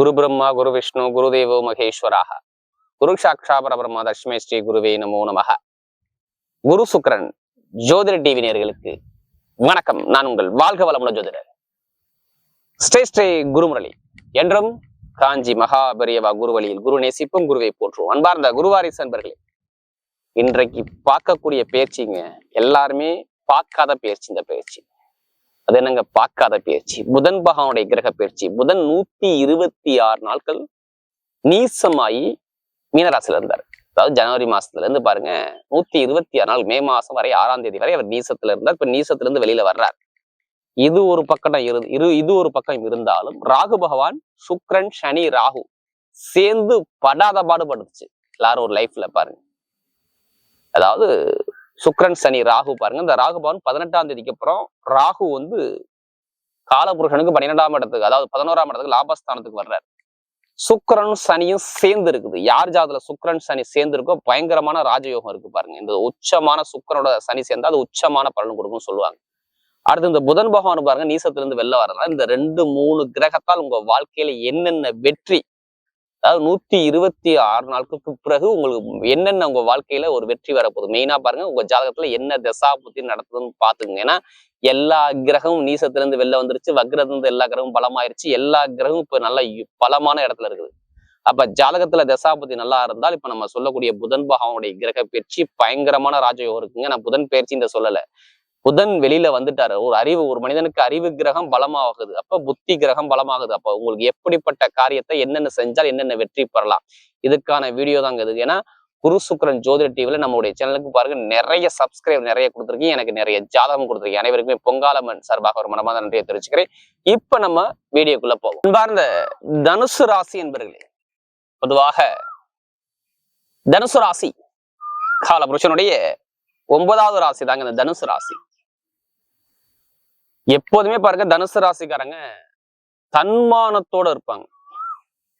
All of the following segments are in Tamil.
குரு பிரம்மா குரு விஷ்ணு குரு தேவோ மகேஸ்வராக. குரு சாட்சா பரபிரம்மா தஷ்மே ஸ்ரீ குருவே நமோ நமக. குரு சுக்கரன் ஜோதிட டிவி நேர்களுக்கு வணக்கம். நான் உங்கள் வாழ்க வளமுள்ள ஜோதிடர். ஸ்ரீ ஸ்ரீ குருமுரளி. என்றும் காஞ்சி மகாபெரியவா குருவழியில் குரு நேசிப்பும் குருவை போற்றுவோம் அன்பார்ந்த குருவாரிசு அன்பர்களே. இன்றைக்கு பார்க்கக்கூடிய பேச்சுங்க எல்லாருமே பார்க்காத பேச்சு இந்த பேச்சு. அது என்னங்க? பார்க்காத பயிற்சி புதன் பகவானுடைய கிரக பயிற்சி புதன் நூத்தி இருபத்தி ஆறு நாட்கள் நீசமாயி மீனராசில இருந்தார். அதாவது ஜனவரி மாசத்துல இருந்து பாருங்க நூத்தி இருபத்தி ஆறு நாள் மே மாசம் வரை ஆறாம் தேதி வரை அவர் நீசத்துல இருந்தார். இப்ப நீசத்துல இருந்து வெளியில வர்றார். இது ஒரு பக்கம் இரு இரு இது ஒரு பக்கம் இருந்தாலும் ராகு பகவான் சுக்ரன் சனி ராகு சேர்ந்து படாத பாடுபடுச்சு எல்லாரும் ஒரு லைஃப்ல பாருங்க. அதாவது சுக்ரன் சனி ராகு பாருங்க. இந்த ராகு பவன் பதினெட்டாம் தேதிக்கு அப்புறம் ராகு வந்து காலபுருஷனுக்கு பன்னிரெண்டாம் இடத்துக்கு அதாவது பதினோராம் இடத்துக்கு லாபஸ்தானத்துக்கு வர்றாரு. சுக்கரன் சனியும் சேர்ந்து இருக்குது. யார் ஜாதத்துல சுக்கரன் சனி சேர்ந்து இருக்கோ பயங்கரமான ராஜயோகம் இருக்கு பாருங்க. இந்த உச்சமான சுக்கரனோட சனி சேர்ந்தா அது உச்சமான பலன் கொடுக்கும்னு சொல்லுவாங்க. அடுத்து இந்த புதன் பகவான் பாருங்க நீசத்துல இருந்து வெளில வர்றதுனால இந்த ரெண்டு மூணு கிரகத்தால் உங்க வாழ்க்கையில என்னென்ன வெற்றி அதாவது நூத்தி இருபத்தி ஆறு நாட்களுக்கு பிறகு உங்களுக்கு என்னென்ன உங்க வாழ்க்கையில ஒரு வெற்றி வரப்போகுது? மெயினா பாருங்க உங்க ஜாதகத்துல என்ன தசா புத்தி நடத்துதுன்னு பாத்துக்கோங்க ஏன்னா எல்லா கிரகமும் நீசத்துல இருந்து வெளில வந்துருச்சு வக்ரத்துல இருந்து எல்லா கிரகமும் பலமாயிருச்சு. எல்லா கிரகமும் இப்ப நல்ல பலமான இடத்துல இருக்குது. அப்ப ஜாதகத்துல தசாபதி நல்லா இருந்தால் இப்ப நம்ம சொல்லக்கூடிய புதன் பகவானுடைய கிரக பயிற்சி பயங்கரமான ராஜயோகம் இருக்குங்க. நான் புதன் பயிற்சி இந்த சொல்லல. புதன் வெளியில வந்துட்டாரு. ஒரு அறிவு ஒரு மனிதனுக்கு அறிவு கிரகம் பலமாகுது. அப்ப புத்தி கிரகம் பலமாகுது. அப்ப உங்களுக்கு எப்படிப்பட்ட காரியத்தை என்னென்ன செஞ்சால் என்னென்ன வெற்றி பெறலாம்? இதுக்கான வீடியோ தாங்க இது ஏன்னா குரு சுக்கரன் ஜோதிட டிவில நம்மளுடைய சேனலுக்கு பாருங்க நிறைய சப்ஸ்கிரைப் நிறைய கொடுத்துருக்கீங்க. எனக்கு நிறைய ஜாதகம் கொடுத்துருக்கீங்க. அனைவருக்குமே பொங்காலமன் சார்பாக ஒரு மனமாத நன்றியை தெரிவிச்சுக்கிறேன். இப்ப நம்ம வீடியோக்குள்ள போவோம். அன்பார்ந்த தனுசு ராசி என்பர்களே பொதுவாக தனுசு ராசி கால புருஷனுடைய ஒன்பதாவது ராசி தாங்க இந்த தனுசு ராசி. எப்போதுமே பாருங்க தனுசு ராசிக்காரங்க தன்மானத்தோட இருப்பாங்க.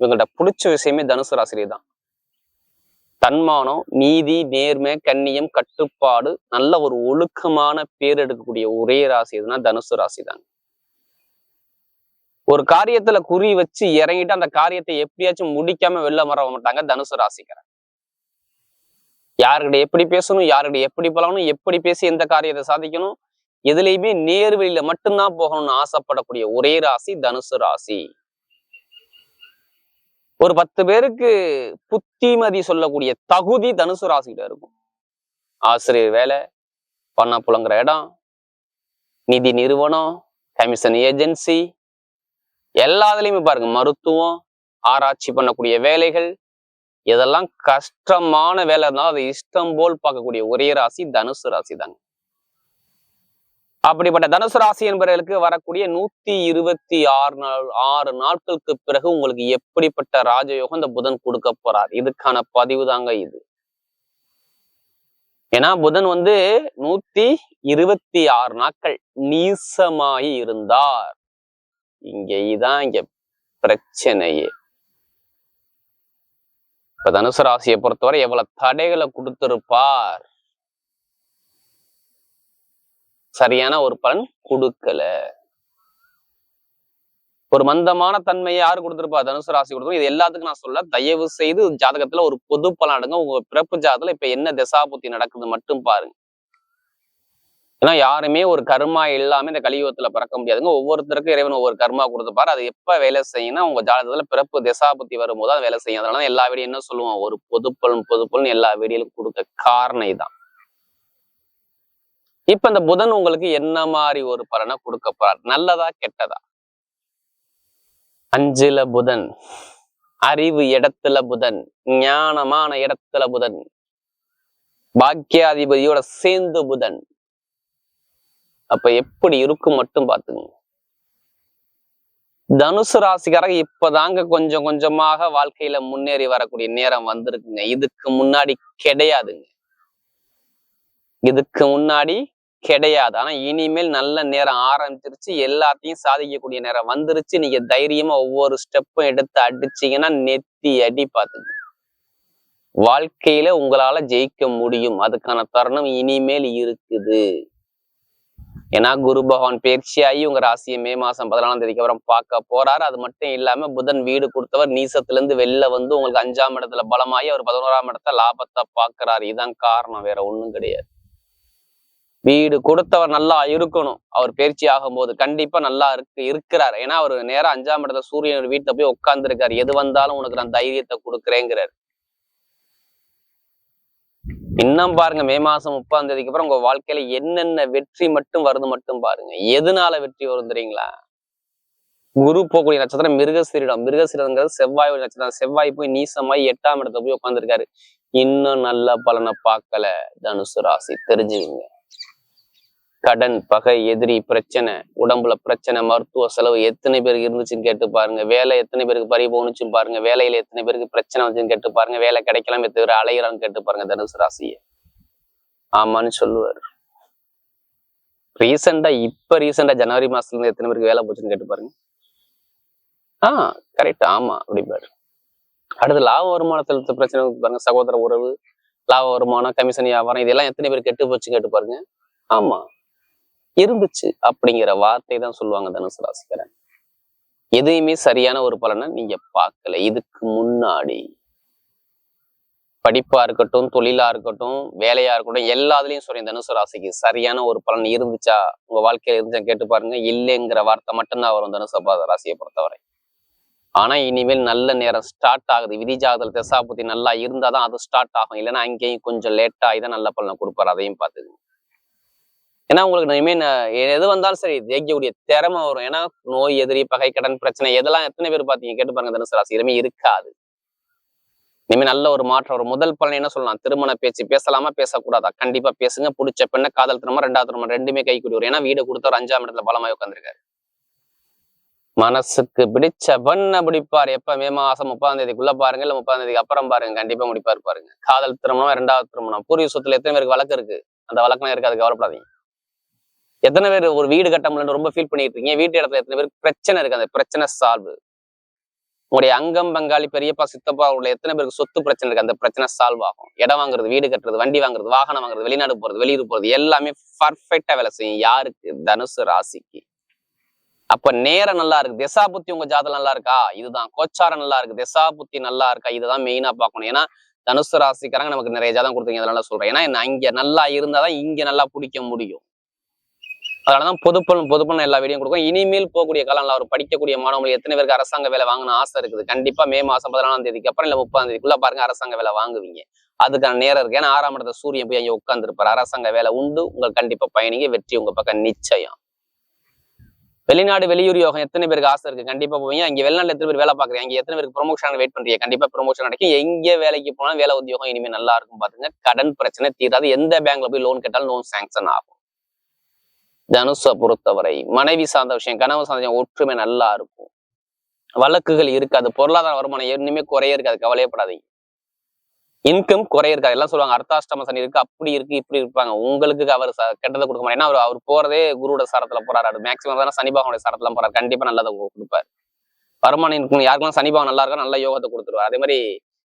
இவங்கள்ட்ட பிடிச்ச விஷயமே தனுசு ராசிலே தான். தன்மானம் நீதி நேர்மை கண்ணியம் கட்டுப்பாடு நல்ல ஒரு ஒழுக்கமான பேர் எடுக்கக்கூடிய ஒரே ராசி எதுனா தனுசு ராசி தாங்க ஒரு காரியத்துல குறி வச்சு இறங்கிட்டு அந்த காரியத்தை எப்படியாச்சும் முடிக்காம வெளில வர மாட்டாங்க தனுசு ராசிக்காரங்க. யாருக்கிட்ட எப்படி பேசணும் யாருக்கிட்ட எப்படி பழகணும் எப்படி பேசி எந்த காரியத்தை சாதிக்கணும் எதுலையுமே நேர்வழியில மட்டும்தான் போகணும்னு ஆசைப்படக்கூடிய ஒரே ராசி தனுசு ராசி. ஒரு பத்து பேருக்கு புத்திமதி சொல்லக்கூடிய தகுதி தனுசு ராசிகிட்ட இருக்கும். ஆசிரியர் வேலை பண்ண புலங்குற இடம் நிதி நிறுவனம் கமிஷன் ஏஜென்சி எல்லாத்துலயுமே பாருங்க மருத்துவம் ஆராய்ச்சி பண்ணக்கூடிய வேலைகள் இதெல்லாம் கஷ்டமான வேலை இருந்தாலும் அதை இஷ்டம் போல் பார்க்கக்கூடிய ஒரே ராசி தனுசு ராசி தாங்க. அப்படிப்பட்ட தனுசு ராசி என்பவர்களுக்கு வரக்கூடிய நூத்தி இருபத்தி ஆறு நாள் ஆறு நாட்களுக்கு பிறகு உங்களுக்கு எப்படிப்பட்ட ராஜயோகம் இந்த புதன் கொடுக்க போறார்? இதுக்கான பதிவு தாங்க இது. ஏன்னா புதன் வந்து நூத்தி இருபத்தி ஆறு நாட்கள் நீசமாயி இருந்தார். இங்க இதான் இங்க பிரச்சனையே. இப்ப தனுசு ராசியை பொறுத்தவரை எவ்வளவு தடைகளை கொடுத்திருப்பார்? சரியான ஒரு பலன் கொடுக்கல. ஒரு மந்தமான தன்மையை யாரு கொடுத்துருப்பா? தனுசு ராசி கொடுத்துரும் இது எல்லாத்துக்கும் நான் சொல்ல தயவு செய்து ஜாதகத்துல ஒரு பொது பலன் எடுங்க. உங்க பிறப்பு ஜாதகத்துல இப்ப என்ன திசாபுத்தி நடக்குது மட்டும் பாருங்க. ஏன்னா யாருமே ஒரு கர்மா இல்லாம இந்த கலியுகத்துல பிறக்க முடியாதுங்க. ஒவ்வொருத்தருக்கும் இறைவன் ஒவ்வொரு கர்மா கொடுத்துப்பாரு. அது எப்ப வேலை செய்யணும் உங்க ஜாதகத்துல பிறப்பு திசாபுத்தி வரும்போது அது வேலை செய்யும். அதனால எல்லா வீடியும் என்ன சொல்லுவோம்? ஒரு பொதுப்பலன் பொதுப்பலன் எல்லா வீடியிலும் கொடுக்க காரணம் இதான். இப்ப இந்த புதன் உங்களுக்கு என்ன மாதிரி ஒரு பலனை கொடுக்க போறார்? நல்லதா கெட்டதா? அஞ்சுல புதன் அறிவு இடத்துல புதன் ஞானமான இடத்துல புதன் பாக்கியாதிபதியோட சேர்ந்து புதன். அப்ப எப்படி இருக்கும் மட்டும் பாத்துங்க தனுசு ராசிக்காரங்க இப்பதாங்க கொஞ்சம் கொஞ்சமாக வாழ்க்கையில முன்னேறி வரக்கூடிய நேரம் வந்திருக்குங்க. இதுக்கு முன்னாடி கிடையாதுங்க. இதுக்கு முன்னாடி கிடையாது. ஆனா இனிமேல் நல்ல நேரம் ஆரம்பிச்சிருச்சு. எல்லாத்தையும் சாதிக்கக்கூடிய நேரம் வந்துருச்சு. நீங்க தைரியமா ஒவ்வொரு ஸ்டெப்பும் எடுத்து அடிச்சீங்கன்னா நெத்தி அடி பார்த்துங்க வாழ்க்கையில உங்களால ஜெயிக்க முடியும். அதுக்கான தருணம் இனிமேல் இருக்குது. ஏன்னா குரு பகவான் பயிற்சியாகி உங்க ராசியை மே மாசம் பதினாலாம் தேதிக்கு அப்புறம் பார்க்க போறாரு. அது மட்டும் இல்லாம புதன் வீடு கொடுத்தவர் நீசத்துல இருந்து வெளில வந்து உங்களுக்கு அஞ்சாம் இடத்துல பலமாகி அவர் பதினோராம் இடத்த லாபத்தை பார்க்கறாரு. இதான் காரணம். வேற ஒண்ணும் கிடையாது. வீடு கொடுத்தவர் நல்லா இருக்கணும். அவர் பயிற்சி ஆகும்போது கண்டிப்பா நல்லா இருக்கு இருக்கிறார். ஏன்னா அவர் நேரம் அஞ்சாம் இடத்துல சூரியன் வீட்டுல போய் உட்கார்ந்துருக்காரு. எது வந்தாலும் உனக்கு நான் தைரியத்தை கொடுக்குறேங்கிறார். இன்னும் பாருங்க மே மாசம் முப்பாம் தேதிக்கு அப்புறம் உங்க வாழ்க்கையில என்னென்ன வெற்றி மட்டும் வருது மட்டும் பாருங்க. எதனால வெற்றி வரும் தெரியுங்களா? குரு போகக்கூடிய நட்சத்திரம் மிருகசீரிடம். மிருகசீரங்கிறது செவ்வாய் நட்சத்திரம். செவ்வாய் போய் நீசமாய் எட்டாம் இடத்துல போய் உட்காந்துருக்காரு இன்னும் நல்ல பலனை பார்க்கல தனுசு ராசி. தெரிஞ்சுக்கங்க. கடன் பகை எதிரி பிரச்சனை உடம்புல பிரச்சனை மருத்துவ செலவு எத்தனை பேருக்கு இருந்துச்சுன்னு கேட்டு பாருங்க. வேலை எத்தனை பேருக்கு பறி போணுச்சுன்னு பாருங்க. வேலையில எத்தனை பேருக்கு பிரச்சனை வந்துச்சுன்னு கேட்டு பாருங்க. வேலை கிடைக்கலாம் எத்தனை பேர் அலையிறான்னு கேட்டு பாருங்க தனுசு ராசியை. ஆமான்னு சொல்லுவார். ரீசெண்டா இப்ப ரீசெண்டா ஜனவரி மாசத்துல இருந்து எத்தனை பேருக்கு வேலை போச்சுன்னு கேட்டு பாருங்க. Ah correct. ஆமா அப்படிப்பாரு அடுத்து லாப வருமானத்துல பிரச்சனை பாருங்க. சகோதர உறவு லாப வருமானம் கமிஷன் வியாபாரம் இதெல்லாம் எத்தனை பேர் கெட்டு போச்சு கேட்டு பாருங்க. ஆமா. இருந்துச்சு அப்படிங்கிற வார்த்தை தான் சொல்லுவாங்க தனுசு ராசிக்காரன். எதையுமே சரியான ஒரு பலனை நீங்க பார்க்கல. இதுக்கு முன்னாடி படிப்பா இருக்கட்டும் தொழிலா இருக்கட்டும் வேலையா இருக்கட்டும் எல்லாத்துலயும் சொல்றேன் தனுசு ராசிக்கு சரியான ஒரு பலன் இருந்துச்சா? உங்க வாழ்க்கையில இருந்துச்சா கேட்டு பாருங்க. இல்லைங்கிற வார்த்தை மட்டும்தான் வரும் தனுசு ராசியை பொறுத்தவரை. ஆனா இனிமேல் நல்ல நேரம் ஸ்டார்ட் ஆகுது. விதி திசாபுத்தி நல்லா இருந்தாதான் அது ஸ்டார்ட் ஆகும். இல்லைன்னா அங்கேயும் கொஞ்சம் லேட் ஆகி தான் நல்ல பலனை கொடுப்பாரு. அதையும் பார்த்துக்குங்க. ஏன்னா உங்களுக்கு இனிமேல் எது வந்தாலும் சரி ஜெயிக்கக்கூடிய திறமை வரும். ஏன்னா நோய் எதிரி பகை கடன் பிரச்சனை எதெல்லாம் எத்தனை பேர் பார்த்தீங்க கேட்டு பாருங்க தனுசு ராசி. எதுவுமே இருக்காது. இனிமே நல்ல ஒரு மாற்றம் ஒரு முதல் பலன் என்ன சொல்லலாம்? திருமண பேச்சு பேசலாமா பேசக்கூடாதா? கண்டிப்பா பேசுங்க. பிடிச்ச பெண்ணை காதல் திரும்ப ரெண்டாவது திரும்ப ரெண்டுமே கை கூடி வரும். ஏன்னா வீடு கொடுத்தவர் அஞ்சாம் இடத்துல பலமாய் உட்காந்துருக்காரு மனசுக்கு பிடிச்ச பண்ண பிடிப்பார் எப்ப? மே மாசம் முப்பதாம் தேதிக்குள்ள பாருங்க. இல்ல முப்பதாம் தேதிக்கு அப்புறம் பாருங்க. கண்டிப்பா முடிப்பாரு பாருங்க. காதல் திருமணம் ரெண்டாவது திருமணம். பூர்வீக சொத்துல எத்தனை பேருக்கு வழக்கு இருக்கு? அந்த வழக்கெல்லாம் இருக்காது. கவலைப்படாதீங்க. எத்தனை பேர் ஒரு வீடு கட்ட முடியலன்னு ரொம்ப ஃபீல் பண்ணிட்டு இருக்கீங்க. வீட்டு இடத்துல எத்தனை பேருக்கு பிரச்சனை இருக்கு? அந்த பிரச்சனை சால்வ் உங்களுடைய அங்கம் பங்காளி பெரியப்பா சித்தப்பா உள்ள எத்தனை பேருக்கு சொத்து பிரச்சனை இருக்கு? அந்த பிரச்சனை சால்வ் ஆகும். இடம் வாங்குறது வீடு கட்டுறது வண்டி வாங்குறது வாகனம் வாங்குறது வெளிநாடு போறது வெளியூர் போறது எல்லாமே பர்ஃபெக்டா வேலை செய்யும். யாருக்கு? தனுசு ராசிக்கு. அப்ப நேரம் நல்லா இருக்கு. திசா புத்தி உங்க ஜாதகம் நல்லா இருக்கா? இதுதான். கோச்சாரம் நல்லா இருக்கு. திசா புத்தி நல்லா இருக்கா? இதுதான் மெயினா பார்க்கணும். ஏன்னா தனுசு ராசிக்காரங்க நமக்கு நிறைய ஜாதகம் கொடுத்தீங்க. அதனால சொல்றேன். ஏன்னா இங்க நல்லா இருந்தாதான் இங்க நல்லா பிடிக்க முடியும். அதனாலதான் பொதுப்பலன் பொதுப்பலன் எல்லா வீடியும் கொடுக்கும். இனிமேல் போகக்கூடிய காலம் அவர் படிக்கக்கூடிய மாணவர்கள் எத்தனை பேருக்கு அரசாங்க வேலை வாங்கணும் ஆசை இருக்குது? கண்டிப்பா மே மாசம் பதினாலாம் தேதிக்கு அப்புறம் இல்ல முப்பதாம் தேதிக்குள்ள பாருங்க அரசாங்க வேலை வாங்குவீங்க. அதுக்கான நேரம் இருக்கு. ஏன்னா ஆறாம் இடத்துல சூரியன் போய் அங்கே உட்கார்ந்துருப்பாரு. அரசாங்க வேலை உண்டு. உங்களுக்கு கண்டிப்பா பயணிங்க. வெற்றி உங்க பக்கம் நிச்சயம். வெளிநாடு வெளியூர் யோகம் எத்தனை பேருக்கு ஆசை இருக்கு? கண்டிப்பா போவீங்க. அங்க வெளிநாட்டுல எத்தனை பேர் வேலை பாக்குறீங்க அங்க எத்தனை பேருக்கு ப்ரொமோஷன் வெயிட் பண்றீங்க? கண்டிப்பா ப்ரொமோஷன் நடக்கும். எங்க வேலைக்கு போனாலும் வேலை உத்தியோகம் இனிமே நல்லா இருக்கும் பாத்துங்க. கடன் பிரச்சனை தீராது. எந்த பேங்க்ல போய் லோன் கேட்டாலும் லோன் சாங்ஷன் ஆகும். தனுஷை பொறுத்தவரை மனைவி சார்ந்த விஷயம் கனவு சார்ந்த விஷயம் ஒற்றுமை நல்லா இருக்கும். வழக்குகள் இருக்காது பொருளாதார வருமானம் இன்னுமே குறைய இருக்காது கவலையப்படாதீங்க. இன்கம் குறைய இருக்காது. எல்லாம் சொல்லுவாங்க அர்த்தாஷ்டம சனி இருக்கு அப்படி இருக்கு இப்படி இருப்பாங்க. உங்களுக்கு அவர் கெட்டதை கொடுக்க மாட்டேன். ஏன்னா அவர் அவர் போறதே குருவோட சாரத்துல போறாரு. மேக்சிமம் தானே சனிபாகனுடைய சாரத்துல போறாரு. கண்டிப்பா நல்லதை கொடுப்பாரு. வருமானம் இருக்கும் யாருக்கெல்லாம் சனிபாகம் நல்லா இருக்கா நல்ல யோகத்தை கொடுத்துருவார். அதே மாதிரி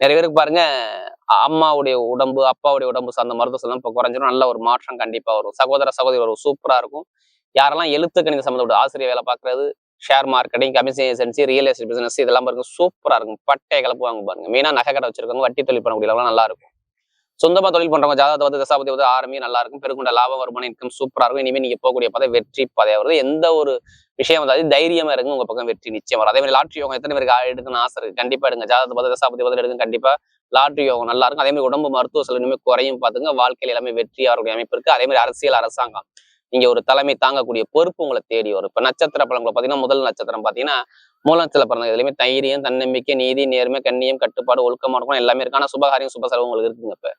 நிறைய பேருக்கு பாருங்க அம்மாவுடைய உடம்பு அப்பாவுடைய உடம்பு சார்ந்த மருத்துவ செலவு இப்போ குறைஞ்சிரும். நல்ல ஒரு மாற்றம் கண்டிப்பா வரும். சகோதர சகோதரி வரும் சூப்பரா இருக்கும். யாரெல்லாம் எழுத்து கணித சம்மந்தப்பட்ட ஆசிரியர் வேலை பார்க்கறது share marketing commission agency real estate business இதெல்லாம் பாருங்க சூப்பரா இருக்கும். பட்டை கலப்புவாங்க பாருங்க. மெயினா நகை கடை வச்சிருக்கவங்க வட்டி தொழில் பண்ணக்கூடியவங்க நல்லா இருக்கும். சொந்தமா தொழில் பண்றவங்க ஜாதகத்தை வந்து தசாபதி வந்து ஆரம்பியும் நல்லா இருக்கும். பெருக்குண்ட லாப வருமானம் இன்கம் சூப்பரா இருக்கும். இனிமே நீங்க போகக்கூடிய பதவி வெற்றி பதவி வருது. எந்த ஒரு விஷயம் வந்தாலும் தைரியமா இருக்கும் உங்க பக்கம் வெற்றி நிச்சயம் வரும். அதே மாதிரி லாட்ரி யோகம் எத்தனை பேருக்கு எடுக்கணும்னு ஆசை இருக்கு? கண்டிப்பா எடுங்க. ஜாதகத்தை பார்த்து தசாபதி பதில் எடுக்கும் கண்டிப்பா லாட்ரி யோகம் நல்லா இருக்கும். அதே மாதிரி உடம்பு மருத்துவ செலவு இனிமே குறையும் பாத்துங்க வாழ்க்கையில எல்லாமே வெற்றி ஆகக்கூடிய அமைப்பு இருக்கு. அதே மாதிரி அரசியல் அரசாங்கம். நீங்க ஒரு தலைமை தாங்கக்கூடிய பொறுப்பு உங்களை தேடி வரும். இப்ப நட்சத்திர பலன்களை பாத்தீங்கன்னா முதல் நட்சத்திரம் பாத்தீங்கன்னா மூல பிறந்தாங்க இதுலையுமே இதுலயுமே தைரியம் தன்னம்பிக்கை நீதி நேர்மை கண்ணியம் கட்டுப்பாடு ஒழுக்கமா இருக்கும் எல்லாமே இருக்கு சுபகாரியம் சுப செலவு உங்களுக்கு இருக்குங்க இப்ப.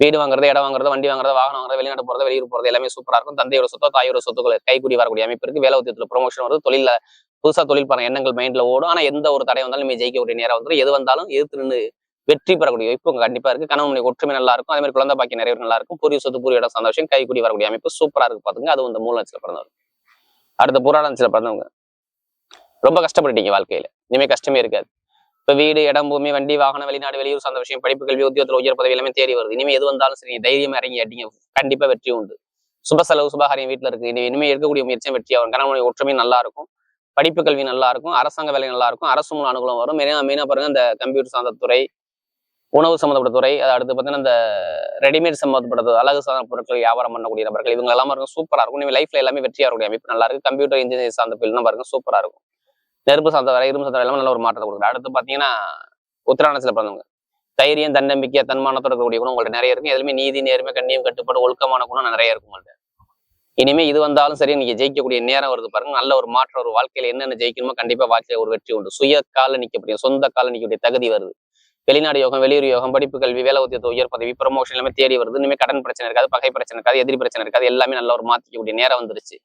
வீடு வாங்குறது இடம் வாங்குறது வண்டி வாங்குறது வாகனம் வாங்குறது வெளிநாடு போறது வெளியூர் போறது எல்லாமே சூப்பரா இருக்கும். தந்தையோட சொத்தோ தாயோட சொத்துக்கள் கைக்குடி வரக்கூடிய அமைப்பு இருக்கு. வேலை உத்தியத்துல ப்ரொமோஷன் வருது. தொழில புதுசா தொழில் பண்ண எண்ணங்கள் மைண்ட்ல ஓடும். ஆனா எந்த ஒரு தடை வந்தாலும் நீங்க ஜெயிக்கக்கூடிய நேரம் வந்துடும் எது வந்தாலும் எதிர்த்து நின்று வெற்றி பெறக்கூடிய வாய்ப்பு உங்க கண்டிப்பா இருக்கு. கணவன் ஒற்றுமை நல்லா இருக்கும். அதே மாதிரி குழந்தை பாக்கி நிறைய பேர் நல்லா இருக்கும். புரிய சொத்து புரியோட இடம் சந்தோஷம் கைக்கூடி வரக்கூடிய அமைப்பு சூப்பரா இருக்கு பாத்துங்க. அது வந்து மூல பிறந்தவங்க அடுத்த புராணத்துல பிறந்தவங்க. ரொம்ப கஷ்டப்பட்டுட்டீங்க வாழ்க்கையில. இனிமே கஷ்டமே இருக்காது. இப்ப வீடு இடம் பூமி வண்டி வாகனம் வெளிநாடு வெளியூர் சார்ந்த விஷயம் படிப்பு கல்வி உத்தியோகத்தில் உயர் பதவி எல்லாமே தேடி வருது. இனிமே எது வந்தாலும் சரி தைரியம் இறங்கி அடிங்க. கண்டிப்பா வெற்றி உண்டு. சுப செலவு சுபகாரியம் வீட்டில் இருக்கு. இனி இனிமே இருக்கக்கூடிய முயற்சியும் வெற்றி ஆகும் கணவனுடைய ஒற்றுமை நல்லா இருக்கும். படிப்பு கல்வி நல்லா இருக்கும். அரசாங்க வேலை நல்லா இருக்கும். அரசு மூலம் அனுகூலம் வரும். மெயினாக மெயினாக பாருங்க இந்த கம்ப்யூட்டர் சார்ந்த துறை உணவு சம்மந்தப்பட்ட துறை அது அடுத்து பார்த்தீங்கன்னா இந்த ரெடிமேட் சம்மந்தப்பட்டது அழகு சாதன பொருட்கள் வியாபாரம் பண்ணக்கூடிய நபர்கள் இவங்க எல்லாம் இருக்கும் சூப்பராக இருக்கும். நீங்க லைஃப்ல எல்லாமே வெற்றியாக இருக்கக்கூடிய அமைப்பு நல்லா இருக்கு. கம்ப்யூட்டர் இன்ஜினியர் சார்ந்த ஃபீல்ட்னா பாருங்க சூப்பரா இருக்கும். நெருப்பு சார்ந்த வர இரும்பு சார்ந்த எல்லாமே நல்ல ஒரு மாற்றத்தை கொடுக்குது. அடுத்து பாத்தீங்கன்னா உத்தராணத்தில் பிறந்தவங்க. தைரியம் தன்னம்பிக்கை தன்மானத்தோட இருக்கக்கூடிய குணம் உங்கள்ட்ட நிறைய இருக்கும் எதுவுமே நீதி நேர்மை கண்ணியம் கட்டுப்பாடு ஒழுக்கமான குணம் நிறைய இருக்கும் உங்கள்ட்ட. இனிமே இது வந்தாலும் சரி நீங்க ஜெயிக்கக்கூடிய நேரம் வருது பாருங்க. நல்ல ஒரு மாற்றம் ஒரு வாழ்க்கையில என்னென்ன ஜெயிக்கணுமோ கண்டிப்பா வாழ்க்கையில ஒரு வெற்றி உண்டு. சுய கால நிக்க முடியும் சொந்த கால நிக்கக்கூடிய தகுதி வருது. வெளிநாடு யோகம் வெளியூர் யோகம் படிப்பு கல்வி வேலை உத்தியத்தை உயர் பதவி ப்ரமோஷன் எல்லாமே தேடி வருது. இனிமே கடன் பிரச்சனை இருக்காது பகை பிரச்சனை இருக்காது எதிரி பிரச்சனை இருக்காது. எல்லாமே நல்ல ஒரு மாத்திக்கக்கூடிய நேரம் வந்துருச்சு.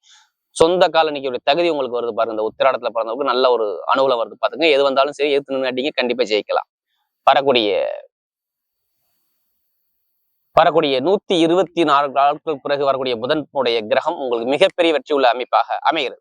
சொந்த கால நிக்கக்கூடிய தகுதி உங்களுக்கு வருது பாருங்க. இந்த உத்திராடத்துல பிறந்தவங்களுக்கு நல்ல ஒரு அனுகூலம் வருது. பாத்துங்க எது வந்தாலும் சரி எதிர்த்து நின்னாட்டிங்க கண்டிப்பா ஜெயிக்கலாம். வரக்கூடிய வரக்கூடிய நூத்தி இருபத்தி நாலு நாட்கள் பிறகு வரக்கூடிய புதனுடைய கிரகம் உங்களுக்கு மிகப்பெரிய வெற்றி உள்ள அமைப்பாக அமைகிறது.